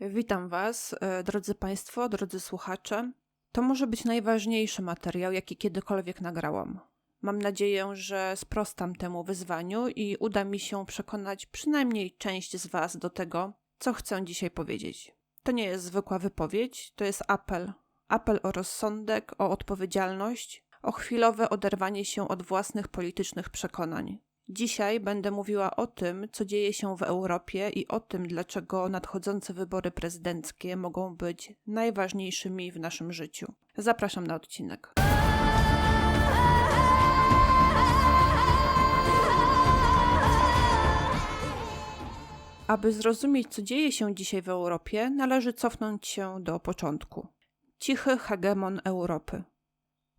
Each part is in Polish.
Witam Was, e, drodzy Państwo, drodzy słuchacze. To może być najważniejszy materiał, jaki kiedykolwiek nagrałam. Mam nadzieję, że sprostam temu wyzwaniu i uda mi się przekonać przynajmniej część z Was do tego, co chcę dzisiaj powiedzieć. To nie jest zwykła wypowiedź, to jest apel. Apel o rozsądek, o odpowiedzialność, o chwilowe oderwanie się od własnych politycznych przekonań. Dzisiaj będę mówiła o tym, co dzieje się w Europie i o tym, dlaczego nadchodzące wybory prezydenckie mogą być najważniejszymi w naszym życiu. Zapraszam na odcinek. Aby zrozumieć, co dzieje się dzisiaj w Europie, należy cofnąć się do początku. Cichy hegemon Europy.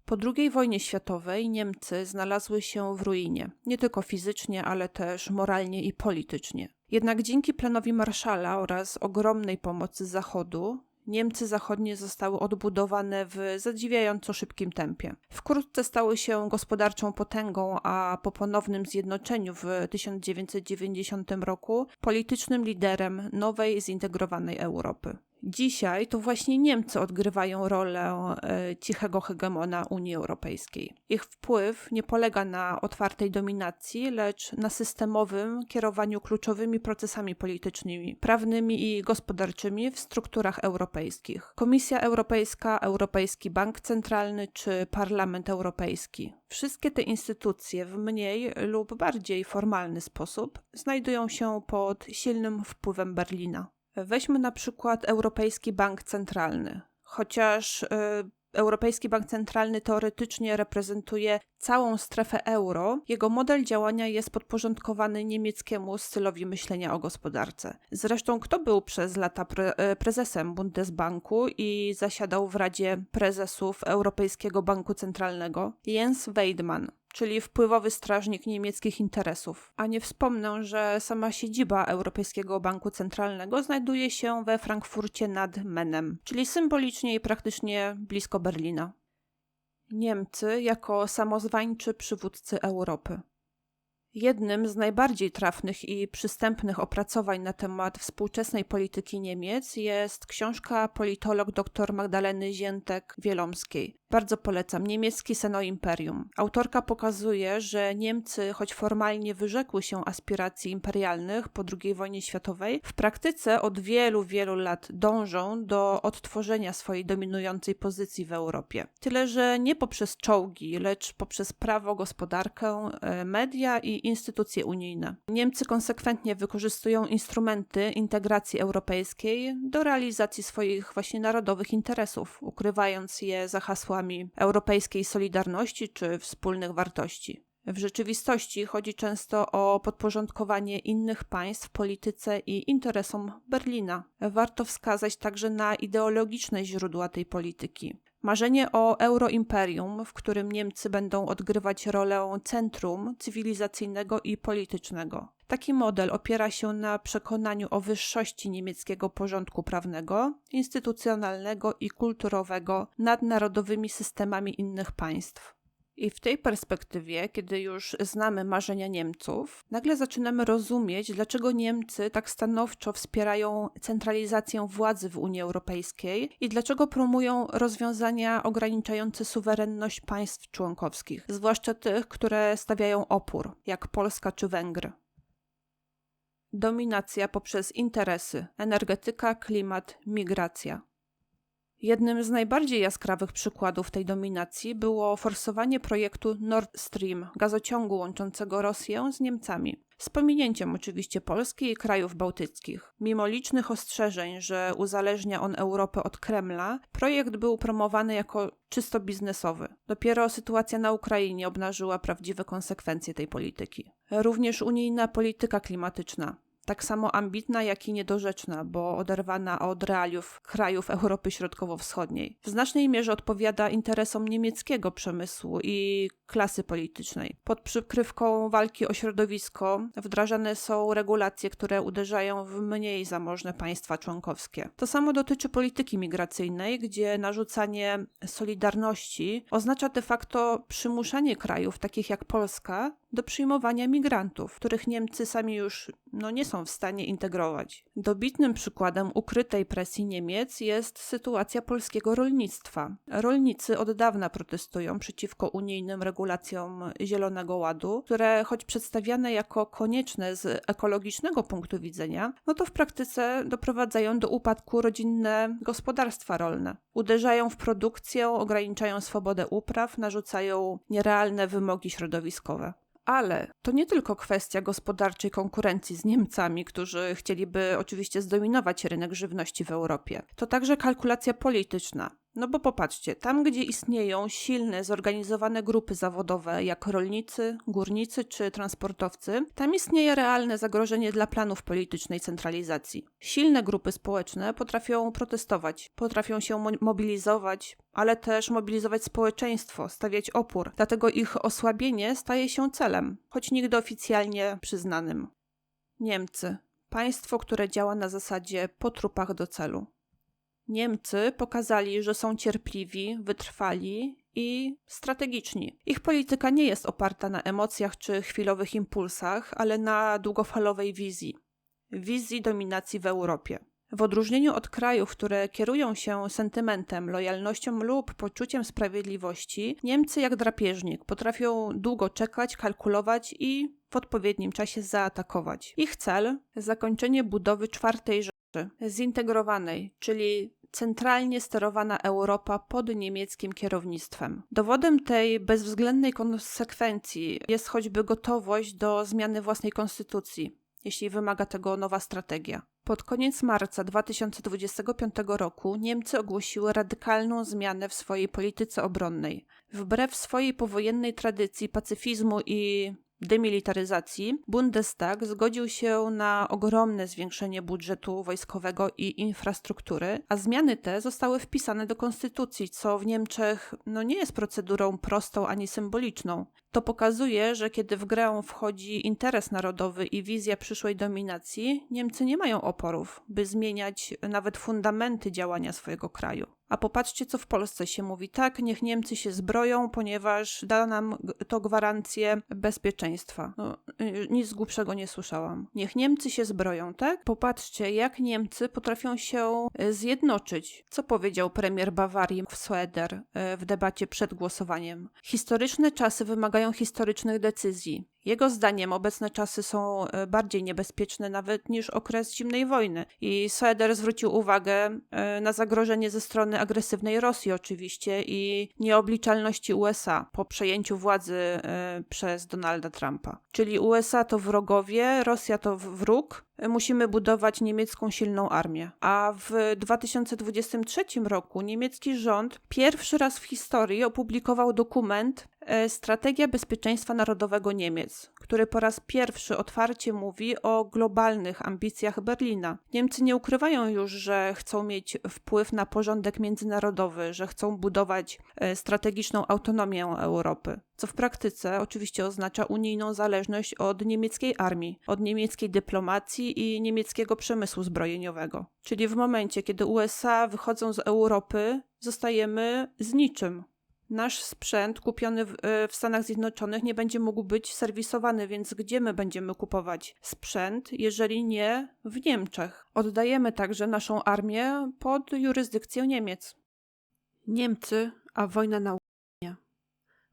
Po II wojnie światowej Niemcy znalazły się w ruinie, nie tylko fizycznie, ale też moralnie i politycznie. Jednak dzięki planowi Marszala oraz ogromnej pomocy Zachodu, Niemcy zachodnie zostały odbudowane w zadziwiająco szybkim tempie. Wkrótce stały się gospodarczą potęgą, a po ponownym zjednoczeniu w 1990 roku politycznym liderem nowej zintegrowanej Europy. Dzisiaj to właśnie Niemcy odgrywają rolę e, cichego hegemona Unii Europejskiej. Ich wpływ nie polega na otwartej dominacji, lecz na systemowym kierowaniu kluczowymi procesami politycznymi, prawnymi i gospodarczymi w strukturach europejskich. Komisja Europejska, Europejski Bank Centralny czy Parlament Europejski. Wszystkie te instytucje w mniej lub bardziej formalny sposób znajdują się pod silnym wpływem Berlina. Weźmy na przykład Europejski Bank Centralny. Chociaż y, Europejski Bank Centralny teoretycznie reprezentuje całą strefę euro, jego model działania jest podporządkowany niemieckiemu stylowi myślenia o gospodarce. Zresztą, kto był przez lata pre y, prezesem Bundesbanku i zasiadał w Radzie Prezesów Europejskiego Banku Centralnego? Jens Weidmann czyli wpływowy strażnik niemieckich interesów. A nie wspomnę, że sama siedziba Europejskiego Banku Centralnego znajduje się we Frankfurcie nad Menem, czyli symbolicznie i praktycznie blisko Berlina. Niemcy jako samozwańczy przywódcy Europy. Jednym z najbardziej trafnych i przystępnych opracowań na temat współczesnej polityki Niemiec jest książka politolog dr Magdaleny Ziętek-Wielomskiej. Bardzo polecam. Niemiecki Seno Imperium. Autorka pokazuje, że Niemcy, choć formalnie wyrzekły się aspiracji imperialnych po II wojnie światowej, w praktyce od wielu, wielu lat dążą do odtworzenia swojej dominującej pozycji w Europie. Tyle, że nie poprzez czołgi, lecz poprzez prawo, gospodarkę, e, media i instytucje unijne. Niemcy konsekwentnie wykorzystują instrumenty integracji europejskiej do realizacji swoich właśnie narodowych interesów, ukrywając je za hasła hasłami europejskiej solidarności czy wspólnych wartości. W rzeczywistości chodzi często o podporządkowanie innych państw polityce i interesom Berlina. Warto wskazać także na ideologiczne źródła tej polityki. Marzenie o euroimperium, w którym Niemcy będą odgrywać rolę centrum cywilizacyjnego i politycznego. Taki model opiera się na przekonaniu o wyższości niemieckiego porządku prawnego, instytucjonalnego i kulturowego nad narodowymi systemami innych państw. I w tej perspektywie, kiedy już znamy marzenia Niemców, nagle zaczynamy rozumieć, dlaczego Niemcy tak stanowczo wspierają centralizację władzy w Unii Europejskiej i dlaczego promują rozwiązania ograniczające suwerenność państw członkowskich, zwłaszcza tych, które stawiają opór, jak Polska czy Węgry. Dominacja poprzez interesy, energetyka, klimat, migracja. Jednym z najbardziej jaskrawych przykładów tej dominacji było forsowanie projektu Nord Stream, gazociągu łączącego Rosję z Niemcami. Z pominięciem oczywiście Polski i krajów bałtyckich. Mimo licznych ostrzeżeń, że uzależnia on Europę od Kremla, projekt był promowany jako czysto biznesowy. Dopiero sytuacja na Ukrainie obnażyła prawdziwe konsekwencje tej polityki. Również unijna polityka klimatyczna tak samo ambitna, jak i niedorzeczna, bo oderwana od realiów krajów Europy Środkowo-Wschodniej. W znacznej mierze odpowiada interesom niemieckiego przemysłu i klasy politycznej. Pod przykrywką walki o środowisko wdrażane są regulacje, które uderzają w mniej zamożne państwa członkowskie. To samo dotyczy polityki migracyjnej, gdzie narzucanie solidarności oznacza de facto przymuszanie krajów takich jak Polska do przyjmowania migrantów, których Niemcy sami już no, nie są w stanie integrować. Dobitnym przykładem ukrytej presji Niemiec jest sytuacja polskiego rolnictwa. Rolnicy od dawna protestują przeciwko unijnym regulacjom Zielonego Ładu, które choć przedstawiane jako konieczne z ekologicznego punktu widzenia, no to w praktyce doprowadzają do upadku rodzinne gospodarstwa rolne. Uderzają w produkcję, ograniczają swobodę upraw, narzucają nierealne wymogi środowiskowe. Ale to nie tylko kwestia gospodarczej konkurencji z Niemcami, którzy chcieliby oczywiście zdominować rynek żywności w Europie. To także kalkulacja polityczna. No bo popatrzcie, tam gdzie istnieją silne, zorganizowane grupy zawodowe, jak rolnicy, górnicy czy transportowcy, tam istnieje realne zagrożenie dla planów politycznej centralizacji. Silne grupy społeczne potrafią protestować, potrafią się mobilizować, ale też mobilizować społeczeństwo, stawiać opór, dlatego ich osłabienie staje się celem, choć nigdy oficjalnie przyznanym. Niemcy. Państwo, które działa na zasadzie po trupach do celu. Niemcy pokazali, że są cierpliwi, wytrwali i strategiczni. Ich polityka nie jest oparta na emocjach czy chwilowych impulsach, ale na długofalowej wizji wizji dominacji w Europie. W odróżnieniu od krajów, które kierują się sentymentem, lojalnością lub poczuciem sprawiedliwości, Niemcy jak drapieżnik potrafią długo czekać, kalkulować i w odpowiednim czasie zaatakować. Ich cel zakończenie budowy czwartej Rzeszy, zintegrowanej, czyli centralnie sterowana Europa pod niemieckim kierownictwem. Dowodem tej bezwzględnej konsekwencji jest choćby gotowość do zmiany własnej konstytucji, jeśli wymaga tego nowa strategia. Pod koniec marca 2025 roku Niemcy ogłosiły radykalną zmianę w swojej polityce obronnej. Wbrew swojej powojennej tradycji pacyfizmu i demilitaryzacji, Bundestag zgodził się na ogromne zwiększenie budżetu wojskowego i infrastruktury, a zmiany te zostały wpisane do konstytucji, co w Niemczech no, nie jest procedurą prostą ani symboliczną. To pokazuje, że kiedy w grę wchodzi interes narodowy i wizja przyszłej dominacji, Niemcy nie mają oporów, by zmieniać nawet fundamenty działania swojego kraju. A popatrzcie, co w Polsce się mówi. Tak, niech Niemcy się zbroją, ponieważ da nam to gwarancję bezpieczeństwa. No, y, nic głupszego nie słyszałam. Niech Niemcy się zbroją, tak? Popatrzcie, jak Niemcy potrafią się y, zjednoczyć. Co powiedział premier Bawarii w Soeder y, w debacie przed głosowaniem? Historyczne czasy wymagają historycznych decyzji. Jego zdaniem obecne czasy są e, bardziej niebezpieczne nawet niż okres zimnej wojny i Soeder zwrócił uwagę e, na zagrożenie ze strony agresywnej Rosji oczywiście i nieobliczalności USA po przejęciu władzy e, przez Donalda Trumpa. Czyli USA to wrogowie, Rosja to wróg, musimy budować niemiecką silną armię. A w 2023 roku niemiecki rząd pierwszy raz w historii opublikował dokument E, Strategia Bezpieczeństwa Narodowego Niemiec, który po raz pierwszy otwarcie mówi o globalnych ambicjach Berlina. Niemcy nie ukrywają już, że chcą mieć wpływ na porządek międzynarodowy, że chcą budować e, strategiczną autonomię Europy, co w praktyce oczywiście oznacza unijną zależność od niemieckiej armii, od niemieckiej dyplomacji i niemieckiego przemysłu zbrojeniowego. Czyli w momencie, kiedy USA wychodzą z Europy, zostajemy z niczym nasz sprzęt kupiony w, e, w, Stanach Zjednoczonych nie będzie mógł być serwisowany, więc gdzie my będziemy kupować sprzęt, jeżeli nie w Niemczech? Oddajemy także naszą armię pod jurysdykcję Niemiec. Niemcy, a wojna na.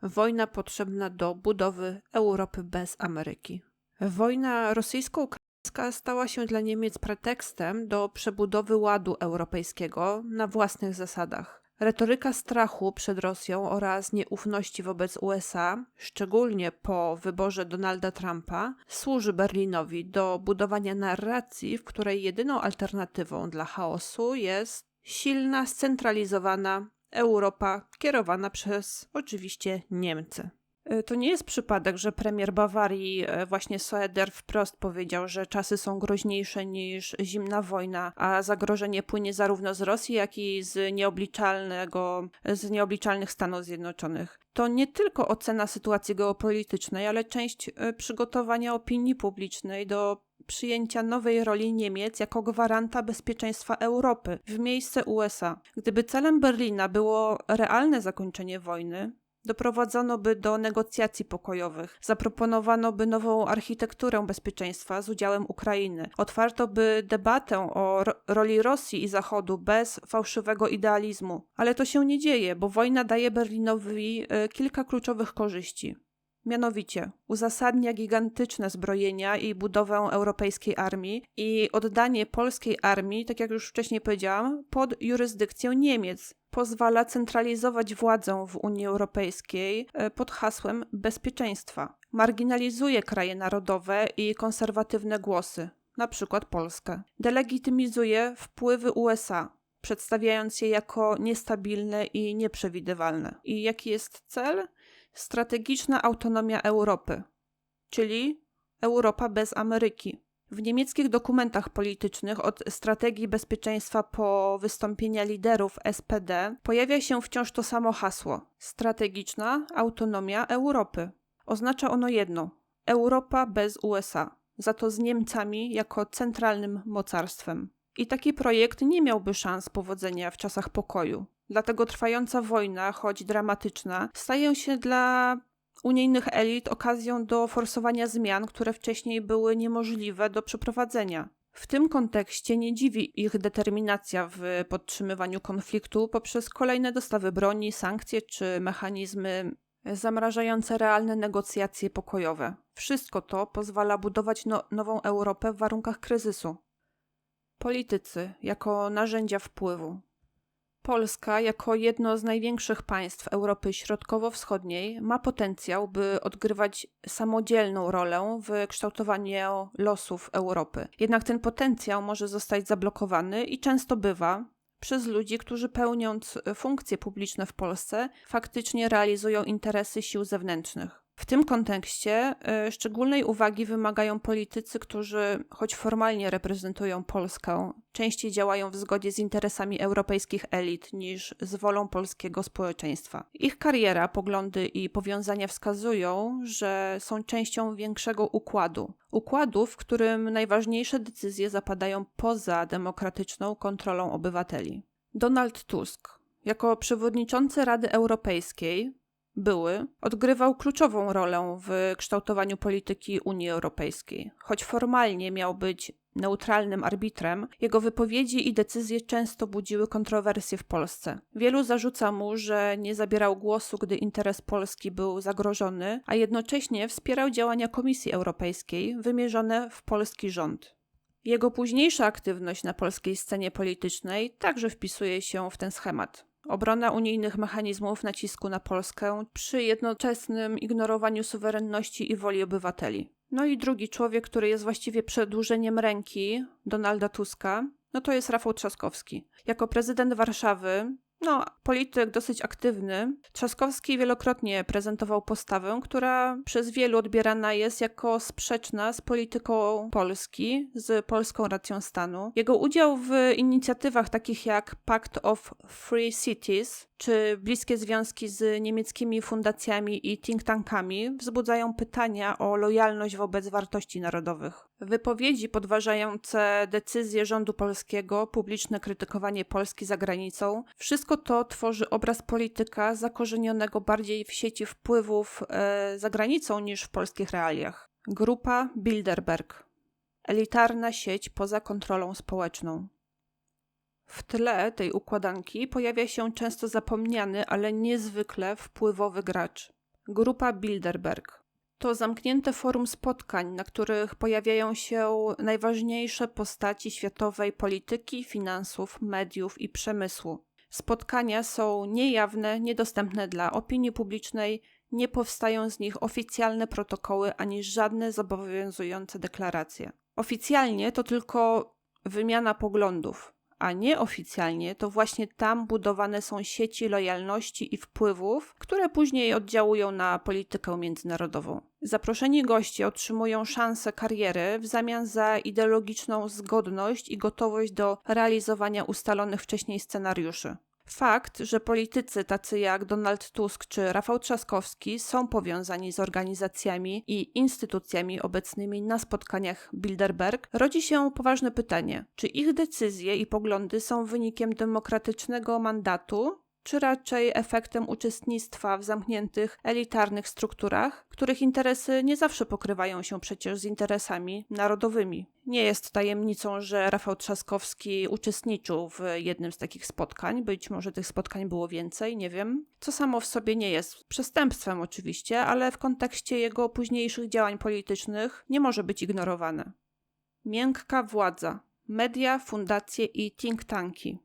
Wojna potrzebna do budowy Europy bez Ameryki. Wojna rosyjsko-ukraińska stała się dla Niemiec pretekstem do przebudowy ładu europejskiego na własnych zasadach. Retoryka strachu przed Rosją oraz nieufności wobec USA, szczególnie po wyborze Donalda Trumpa, służy Berlinowi do budowania narracji, w której jedyną alternatywą dla chaosu jest silna, scentralizowana Europa kierowana przez oczywiście Niemcy. Y, to nie jest przypadek, że premier Bawarii, y, właśnie Soeder, wprost powiedział, że czasy są groźniejsze niż zimna wojna, a zagrożenie płynie zarówno z Rosji, jak i z nieobliczalnego, z nieobliczalnych Stanów Zjednoczonych. To nie tylko ocena sytuacji geopolitycznej, ale część y, przygotowania opinii publicznej do przyjęcia nowej roli Niemiec jako gwaranta bezpieczeństwa Europy w miejsce USA. Gdyby celem Berlina było realne zakończenie wojny, Doprowadzono by do negocjacji pokojowych, zaproponowano by nową architekturę bezpieczeństwa z udziałem Ukrainy, otwarto by debatę o ro roli Rosji i Zachodu bez fałszywego idealizmu. Ale to się nie dzieje, bo wojna daje Berlinowi y, kilka kluczowych korzyści. Mianowicie uzasadnia gigantyczne zbrojenia i budowę europejskiej armii i oddanie polskiej armii, tak jak już wcześniej powiedziałam, pod jurysdykcję Niemiec. Pozwala centralizować władzę w Unii Europejskiej e, pod hasłem bezpieczeństwa. Marginalizuje kraje narodowe i konserwatywne głosy, na przykład Polskę. Delegitymizuje wpływy USA, przedstawiając je jako niestabilne i nieprzewidywalne. I jaki jest cel? Strategiczna autonomia Europy, czyli Europa bez Ameryki. W niemieckich dokumentach politycznych od strategii bezpieczeństwa po wystąpienia liderów SPD pojawia się wciąż to samo hasło strategiczna autonomia Europy. Oznacza ono jedno Europa bez USA, za to z Niemcami jako centralnym mocarstwem. I taki projekt nie miałby szans powodzenia w czasach pokoju. Dlatego trwająca wojna, choć dramatyczna, staje się dla unijnych elit okazją do forsowania zmian, które wcześniej były niemożliwe do przeprowadzenia. W tym kontekście nie dziwi ich determinacja w podtrzymywaniu konfliktu poprzez kolejne dostawy broni, sankcje czy mechanizmy zamrażające realne negocjacje pokojowe. Wszystko to pozwala budować no nową Europę w warunkach kryzysu. Politycy jako narzędzia wpływu. Polska, jako jedno z największych państw Europy Środkowo-Wschodniej, ma potencjał, by odgrywać samodzielną rolę w kształtowaniu losów Europy. Jednak ten potencjał może zostać zablokowany i często bywa przez ludzi, którzy pełniąc funkcje publiczne w Polsce, faktycznie realizują interesy sił zewnętrznych. W tym kontekście y, szczególnej uwagi wymagają politycy, którzy, choć formalnie reprezentują Polskę, częściej działają w zgodzie z interesami europejskich elit niż z wolą polskiego społeczeństwa. Ich kariera, poglądy i powiązania wskazują, że są częścią większego układu. Układu, w którym najważniejsze decyzje zapadają poza demokratyczną kontrolą obywateli. Donald Tusk, jako przewodniczący Rady Europejskiej, były, odgrywał kluczową rolę w kształtowaniu polityki Unii Europejskiej. Choć formalnie miał być neutralnym arbitrem, jego wypowiedzi i decyzje często budziły kontrowersje w Polsce. Wielu zarzuca mu, że nie zabierał głosu, gdy interes Polski był zagrożony, a jednocześnie wspierał działania Komisji Europejskiej wymierzone w polski rząd. Jego późniejsza aktywność na polskiej scenie politycznej także wpisuje się w ten schemat. Obrona unijnych mechanizmów nacisku na Polskę przy jednoczesnym ignorowaniu suwerenności i woli obywateli. No i drugi człowiek, który jest właściwie przedłużeniem ręki Donalda Tuska, no to jest Rafał Trzaskowski. Jako prezydent Warszawy no, polityk dosyć aktywny. Trzaskowski wielokrotnie prezentował postawę, która przez wielu odbierana jest jako sprzeczna z polityką Polski, z polską racją stanu. Jego udział w inicjatywach takich jak Pact of Free Cities czy bliskie związki z niemieckimi fundacjami i think tankami wzbudzają pytania o lojalność wobec wartości narodowych. Wypowiedzi podważające decyzje rządu polskiego, publiczne krytykowanie Polski za granicą, wszystko to tworzy obraz polityka zakorzenionego bardziej w sieci wpływów e, za granicą niż w polskich realiach. Grupa Bilderberg. Elitarna sieć poza kontrolą społeczną. W tle tej układanki pojawia się często zapomniany, ale niezwykle wpływowy gracz. Grupa Bilderberg. To zamknięte forum spotkań, na których pojawiają się najważniejsze postaci światowej polityki, finansów, mediów i przemysłu. Spotkania są niejawne, niedostępne dla opinii publicznej, nie powstają z nich oficjalne protokoły ani żadne zobowiązujące deklaracje. Oficjalnie to tylko wymiana poglądów, a nieoficjalnie to właśnie tam budowane są sieci lojalności i wpływów, które później oddziałują na politykę międzynarodową. Zaproszeni goście otrzymują szansę kariery w zamian za ideologiczną zgodność i gotowość do realizowania ustalonych wcześniej scenariuszy. Fakt, że politycy tacy jak Donald Tusk czy Rafał Trzaskowski są powiązani z organizacjami i instytucjami obecnymi na spotkaniach Bilderberg, rodzi się poważne pytanie: czy ich decyzje i poglądy są wynikiem demokratycznego mandatu, czy raczej efektem uczestnictwa w zamkniętych, elitarnych strukturach, których interesy nie zawsze pokrywają się przecież z interesami narodowymi. Nie jest tajemnicą, że Rafał Trzaskowski uczestniczył w jednym z takich spotkań, być może tych spotkań było więcej, nie wiem, co samo w sobie nie jest przestępstwem oczywiście, ale w kontekście jego późniejszych działań politycznych nie może być ignorowane. Miękka władza, media, fundacje i think tanki.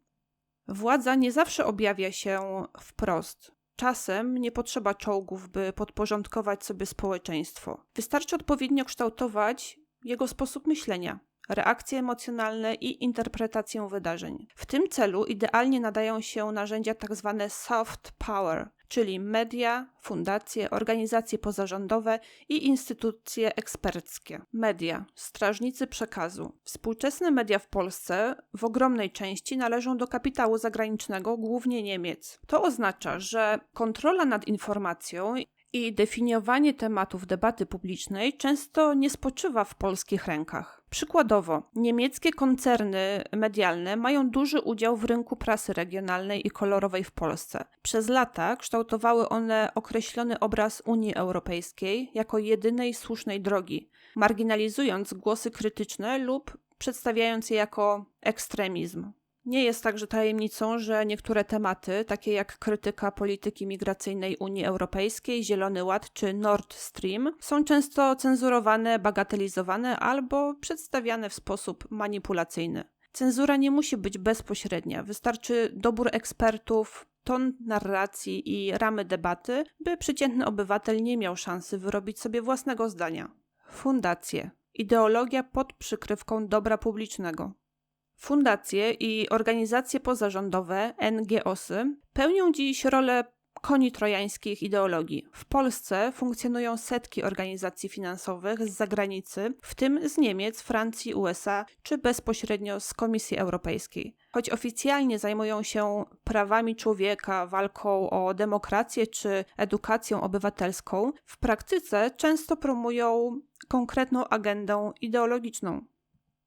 Władza nie zawsze objawia się wprost. Czasem nie potrzeba czołgów, by podporządkować sobie społeczeństwo. Wystarczy odpowiednio kształtować jego sposób myślenia, reakcje emocjonalne i interpretację wydarzeń. W tym celu idealnie nadają się narzędzia tzw. Tak soft power, czyli media, fundacje, organizacje pozarządowe i instytucje eksperckie. Media, strażnicy przekazu. Współczesne media w Polsce w ogromnej części należą do kapitału zagranicznego, głównie Niemiec. To oznacza, że kontrola nad informacją i definiowanie tematów debaty publicznej często nie spoczywa w polskich rękach. Przykładowo, niemieckie koncerny medialne mają duży udział w rynku prasy regionalnej i kolorowej w Polsce. Przez lata kształtowały one określony obraz Unii Europejskiej jako jedynej słusznej drogi, marginalizując głosy krytyczne lub przedstawiając je jako ekstremizm. Nie jest także tajemnicą, że niektóre tematy, takie jak krytyka polityki migracyjnej Unii Europejskiej, Zielony Ład czy Nord Stream, są często cenzurowane, bagatelizowane albo przedstawiane w sposób manipulacyjny. Cenzura nie musi być bezpośrednia, wystarczy dobór ekspertów, ton narracji i ramy debaty, by przeciętny obywatel nie miał szansy wyrobić sobie własnego zdania. Fundacje. Ideologia pod przykrywką dobra publicznego. Fundacje i organizacje pozarządowe, NGOsy, pełnią dziś rolę koni trojańskich ideologii. W Polsce funkcjonują setki organizacji finansowych z zagranicy, w tym z Niemiec, Francji, USA czy bezpośrednio z Komisji Europejskiej. Choć oficjalnie zajmują się prawami człowieka, walką o demokrację czy edukacją obywatelską, w praktyce często promują konkretną agendę ideologiczną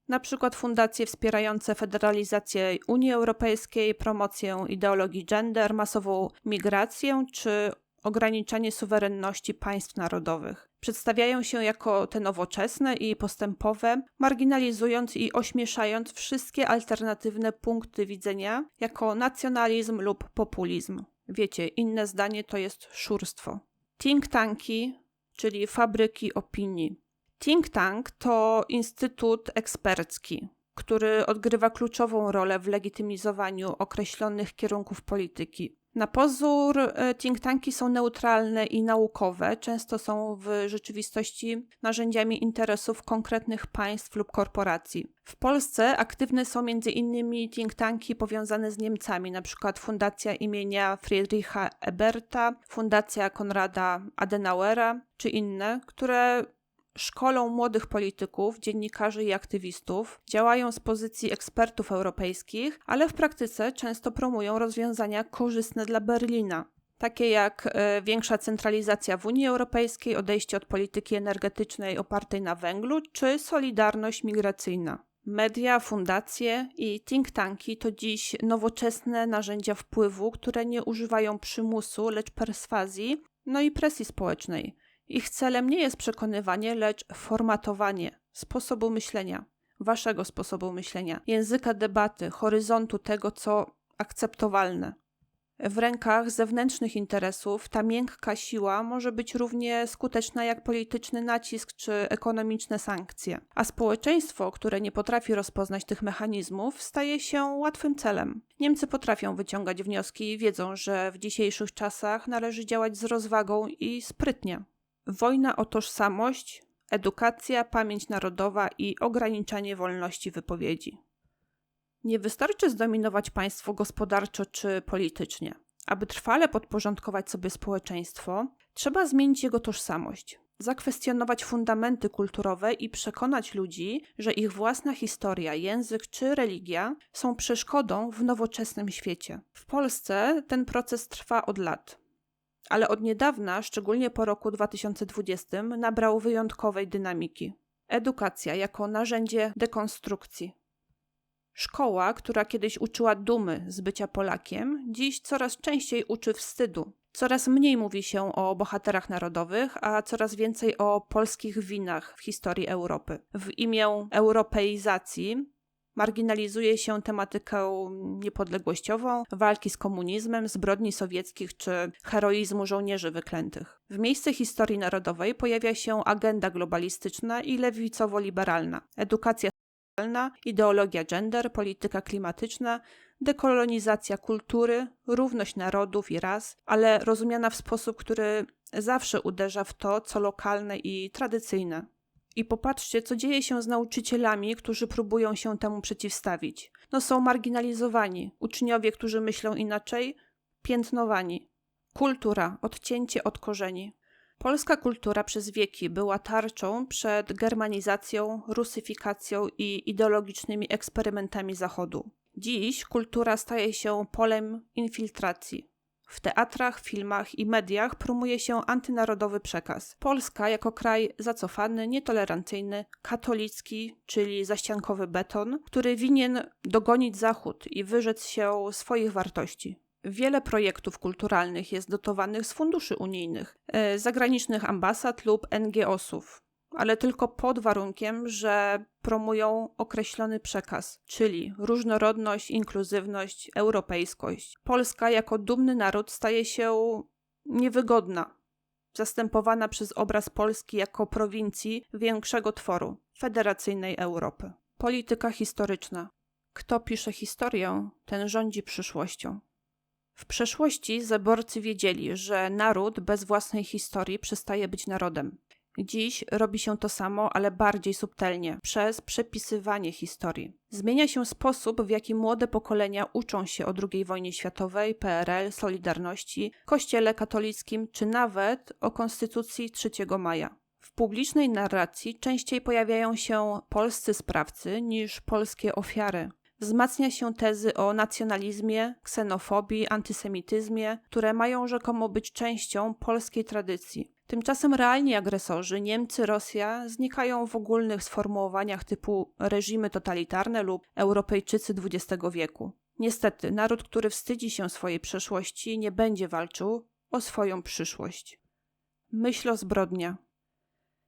na przykład fundacje wspierające federalizację Unii Europejskiej, promocję ideologii gender, masową migrację czy ograniczanie suwerenności państw narodowych. Przedstawiają się jako te nowoczesne i postępowe, marginalizując i ośmieszając wszystkie alternatywne punkty widzenia jako nacjonalizm lub populizm. Wiecie, inne zdanie to jest szurstwo. Think tanki, czyli fabryki opinii, Think tank to instytut ekspercki, który odgrywa kluczową rolę w legitymizowaniu określonych kierunków polityki. Na pozór e, think tanki są neutralne i naukowe, często są w rzeczywistości narzędziami interesów konkretnych państw lub korporacji. W Polsce aktywne są m.in. think tanki powiązane z Niemcami, np. Fundacja imienia Friedricha Eberta, Fundacja Konrada Adenauera czy inne, które szkolą młodych polityków, dziennikarzy i aktywistów, działają z pozycji ekspertów europejskich, ale w praktyce często promują rozwiązania korzystne dla Berlina. Takie jak e, większa centralizacja w Unii Europejskiej, odejście od polityki energetycznej opartej na węglu, czy solidarność migracyjna. Media, fundacje i think tanki to dziś nowoczesne narzędzia wpływu, które nie używają przymusu, lecz perswazji, no i presji społecznej. Ich celem nie jest przekonywanie, lecz formatowanie sposobu myślenia, waszego sposobu myślenia, języka debaty, horyzontu tego, co akceptowalne. W rękach zewnętrznych interesów ta miękka siła może być równie skuteczna jak polityczny nacisk czy ekonomiczne sankcje, a społeczeństwo, które nie potrafi rozpoznać tych mechanizmów, staje się łatwym celem. Niemcy potrafią wyciągać wnioski i wiedzą, że w dzisiejszych czasach należy działać z rozwagą i sprytnie. Wojna o tożsamość, edukacja, pamięć narodowa i ograniczanie wolności wypowiedzi. Nie wystarczy zdominować państwo gospodarczo czy politycznie. Aby trwale podporządkować sobie społeczeństwo, trzeba zmienić jego tożsamość, zakwestionować fundamenty kulturowe i przekonać ludzi, że ich własna historia, język czy religia są przeszkodą w nowoczesnym świecie. W Polsce ten proces trwa od lat ale od niedawna, szczególnie po roku 2020, nabrał wyjątkowej dynamiki. Edukacja jako narzędzie dekonstrukcji. Szkoła, która kiedyś uczyła dumy z bycia Polakiem, dziś coraz częściej uczy wstydu. Coraz mniej mówi się o bohaterach narodowych, a coraz więcej o polskich winach w historii Europy. W imię europeizacji marginalizuje się tematykę niepodległościową, walki z komunizmem, zbrodni sowieckich czy heroizmu żołnierzy wyklętych. W miejsce historii narodowej pojawia się agenda globalistyczna i lewicowo-liberalna, edukacja seksualna, ideologia gender, polityka klimatyczna, dekolonizacja kultury, równość narodów i ras, ale rozumiana w sposób, który zawsze uderza w to, co lokalne i tradycyjne. I popatrzcie, co dzieje się z nauczycielami, którzy próbują się temu przeciwstawić. No są marginalizowani, uczniowie, którzy myślą inaczej, piętnowani. Kultura, odcięcie od korzeni. Polska kultura przez wieki była tarczą przed germanizacją, rusyfikacją i ideologicznymi eksperymentami Zachodu. Dziś kultura staje się polem infiltracji. W teatrach, filmach i mediach promuje się antynarodowy przekaz. Polska jako kraj zacofany, nietolerancyjny, katolicki, czyli zaściankowy beton, który winien dogonić Zachód i wyrzec się swoich wartości. Wiele projektów kulturalnych jest dotowanych z funduszy unijnych, e, zagranicznych ambasad lub NGO-sów ale tylko pod warunkiem, że promują określony przekaz, czyli różnorodność, inkluzywność, europejskość. Polska jako dumny naród staje się niewygodna, zastępowana przez obraz Polski jako prowincji większego tworu federacyjnej Europy. Polityka historyczna. Kto pisze historię, ten rządzi przyszłością. W przeszłości zaborcy wiedzieli, że naród bez własnej historii przestaje być narodem. Dziś robi się to samo, ale bardziej subtelnie, przez przepisywanie historii. Zmienia się sposób, w jaki młode pokolenia uczą się o II wojnie światowej, PRL, Solidarności, Kościele katolickim czy nawet o Konstytucji 3 maja. W publicznej narracji częściej pojawiają się polscy sprawcy niż polskie ofiary. Wzmacnia się tezy o nacjonalizmie, ksenofobii, antysemityzmie, które mają rzekomo być częścią polskiej tradycji. Tymczasem realni agresorzy, Niemcy, Rosja, znikają w ogólnych sformułowaniach typu reżimy totalitarne lub Europejczycy XX wieku. Niestety, naród, który wstydzi się swojej przeszłości, nie będzie walczył o swoją przyszłość. Myśl o zbrodnia.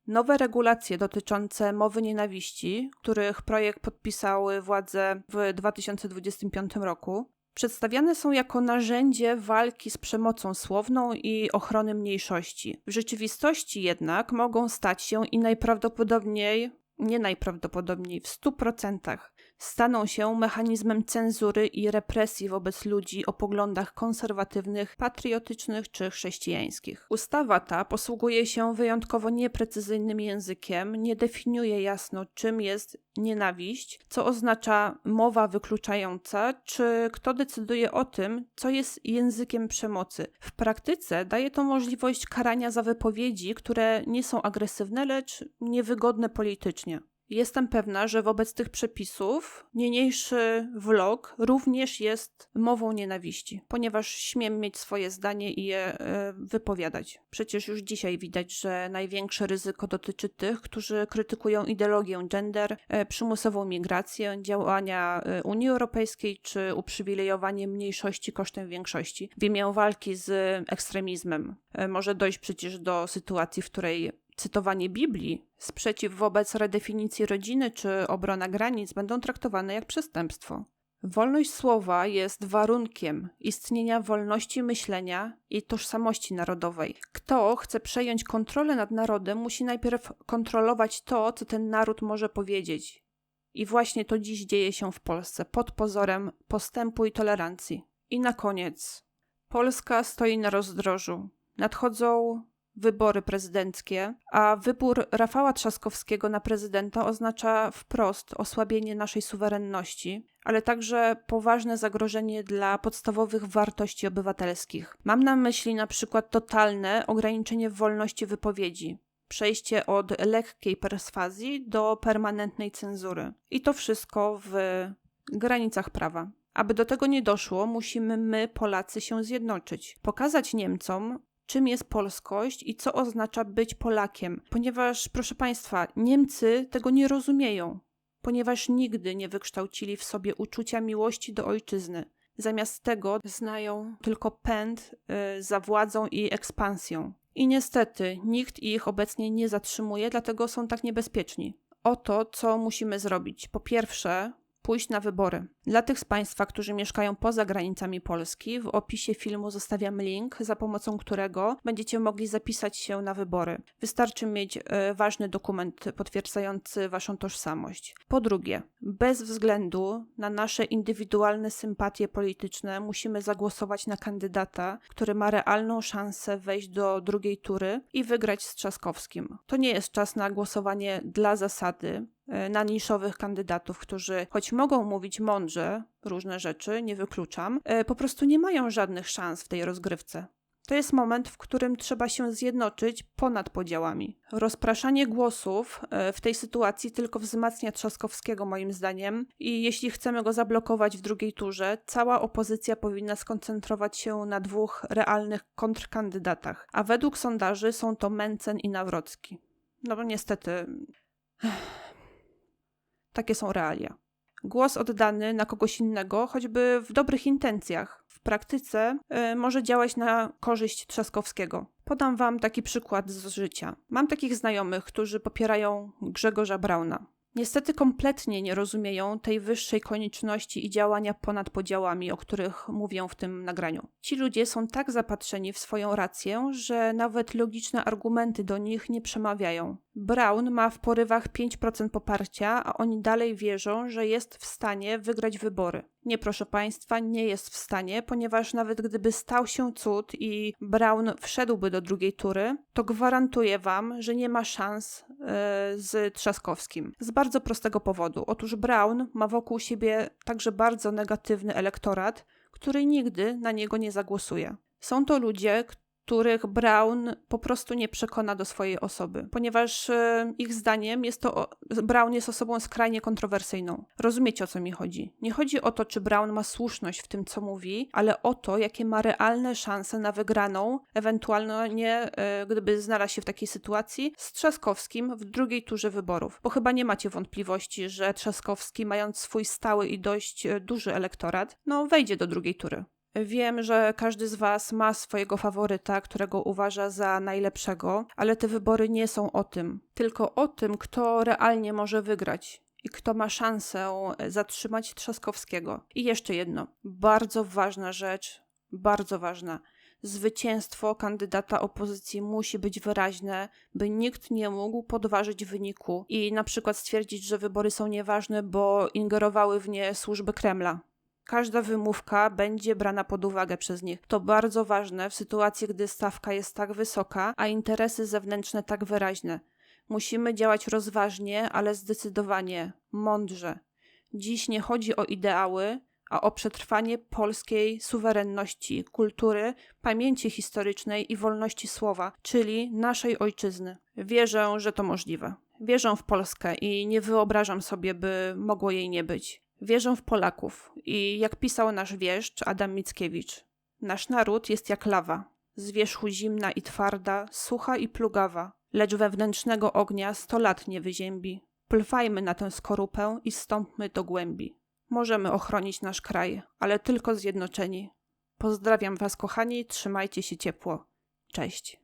Nowe regulacje dotyczące mowy nienawiści, których projekt podpisały władze w 2025 roku, przedstawiane są jako narzędzie walki z przemocą słowną i ochrony mniejszości. W rzeczywistości jednak mogą stać się i najprawdopodobniej, nie najprawdopodobniej, w 100% staną się mechanizmem cenzury i represji wobec ludzi o poglądach konserwatywnych, patriotycznych czy chrześcijańskich. Ustawa ta posługuje się wyjątkowo nieprecyzyjnym językiem, nie definiuje jasno, czym jest nienawiść, co oznacza mowa wykluczająca, czy kto decyduje o tym, co jest językiem przemocy. W praktyce daje to możliwość karania za wypowiedzi, które nie są agresywne, lecz niewygodne politycznie. Jestem pewna, że wobec tych przepisów niniejszy vlog również jest mową nienawiści, ponieważ śmiem mieć swoje zdanie i je e, wypowiadać. Przecież już dzisiaj widać, że największe ryzyko dotyczy tych, którzy krytykują ideologię gender, e, przymusową migrację, działania e, Unii Europejskiej czy uprzywilejowanie mniejszości kosztem większości w imię walki z ekstremizmem. Może dojść przecież do sytuacji, w której cytowanie Biblii, sprzeciw wobec redefinicji rodziny czy obrona granic będą traktowane jak przestępstwo. Wolność słowa jest warunkiem istnienia wolności myślenia i tożsamości narodowej. Kto chce przejąć kontrolę nad narodem, musi najpierw kontrolować to, co ten naród może powiedzieć. I właśnie to dziś dzieje się w Polsce pod pozorem postępu i tolerancji. I na koniec. Polska stoi na rozdrożu. Nadchodzą wybory prezydenckie, a wybór Rafała Trzaskowskiego na prezydenta oznacza wprost osłabienie naszej suwerenności, ale także poważne zagrożenie dla podstawowych wartości obywatelskich. Mam na myśli na przykład totalne ograniczenie wolności wypowiedzi, przejście od lekkiej perswazji do permanentnej cenzury. I to wszystko w granicach prawa. Aby do tego nie doszło, musimy my, Polacy, się zjednoczyć, pokazać Niemcom, czym jest polskość i co oznacza być Polakiem, ponieważ, proszę Państwa, Niemcy tego nie rozumieją. ponieważ nigdy nie wykształcili w sobie uczucia miłości do ojczyzny. Zamiast tego znają tylko pęd y, za władzą i ekspansją. I niestety nikt ich obecnie nie zatrzymuje, dlatego są tak niebezpieczni. Oto, co musimy zrobić. Po pierwsze, pójść na wybory. Dla tych z Państwa, którzy mieszkają poza granicami Polski, w opisie filmu zostawiam link, za pomocą którego będziecie mogli zapisać się na wybory. Wystarczy mieć e, ważny dokument potwierdzający Waszą tożsamość. Po drugie, bez względu na nasze indywidualne sympatie polityczne, musimy zagłosować na kandydata, który ma realną szansę wejść do drugiej tury i wygrać z Trzaskowskim. To nie jest czas na głosowanie dla zasady, na niszowych kandydatów, którzy choć mogą mówić mądrze różne rzeczy, nie wykluczam, e, po prostu nie mają żadnych szans w tej rozgrywce. To jest moment, w którym trzeba się zjednoczyć ponad podziałami. Rozpraszanie głosów e, w tej sytuacji tylko wzmacnia Trzaskowskiego, moim zdaniem, i jeśli chcemy go zablokować w drugiej turze, cała opozycja powinna skoncentrować się na dwóch realnych kontrkandydatach. A według sondaży są to Mencen i Nawrocki. No bo niestety. Takie są realia. Głos oddany na kogoś innego, choćby w dobrych intencjach, w praktyce y, może działać na korzyść Trzaskowskiego. Podam wam taki przykład z życia. Mam takich znajomych, którzy popierają Grzegorza Brauna. Niestety kompletnie nie rozumieją tej wyższej konieczności i działania ponad podziałami, o których mówię w tym nagraniu. Ci ludzie są tak zapatrzeni w swoją rację, że nawet logiczne argumenty do nich nie przemawiają. Brown ma w porywach 5% poparcia, a oni dalej wierzą, że jest w stanie wygrać wybory. Nie, proszę Państwa, nie jest w stanie, ponieważ nawet gdyby stał się cud i Brown wszedłby do drugiej tury, to gwarantuję Wam, że nie ma szans yy, z Trzaskowskim. Z bardzo prostego powodu. Otóż Brown ma wokół siebie także bardzo negatywny elektorat, który nigdy na niego nie zagłosuje. Są to ludzie, których Brown po prostu nie przekona do swojej osoby, ponieważ e, ich zdaniem jest to Brown jest osobą skrajnie kontrowersyjną. Rozumiecie o co mi chodzi? Nie chodzi o to, czy Brown ma słuszność w tym, co mówi, ale o to, jakie ma realne szanse na wygraną, ewentualnie e, gdyby znalazł się w takiej sytuacji z Trzaskowskim w drugiej turze wyborów. Bo chyba nie macie wątpliwości, że Trzaskowski, mając swój stały i dość e, duży elektorat, no wejdzie do drugiej tury. Wiem, że każdy z Was ma swojego faworyta, którego uważa za najlepszego, ale te wybory nie są o tym, tylko o tym, kto realnie może wygrać i kto ma szansę zatrzymać Trzaskowskiego. I jeszcze jedno, bardzo ważna rzecz, bardzo ważna. Zwycięstwo kandydata opozycji musi być wyraźne, by nikt nie mógł podważyć wyniku i na przykład stwierdzić, że wybory są nieważne, bo ingerowały w nie służby Kremla. Każda wymówka będzie brana pod uwagę przez nich. To bardzo ważne w sytuacji, gdy stawka jest tak wysoka, a interesy zewnętrzne tak wyraźne. Musimy działać rozważnie, ale zdecydowanie, mądrze. Dziś nie chodzi o ideały, a o przetrwanie polskiej suwerenności, kultury, pamięci historycznej i wolności słowa, czyli naszej ojczyzny. Wierzę, że to możliwe. Wierzę w Polskę i nie wyobrażam sobie, by mogło jej nie być. Wierzę w Polaków i jak pisał nasz wieszcz Adam Mickiewicz, nasz naród jest jak lawa, z wierzchu zimna i twarda, sucha i plugawa, lecz wewnętrznego ognia sto lat nie wyziębi. Plwajmy na tę skorupę i stąpmy do głębi. Możemy ochronić nasz kraj, ale tylko zjednoczeni. Pozdrawiam Was, kochani, trzymajcie się ciepło. Cześć.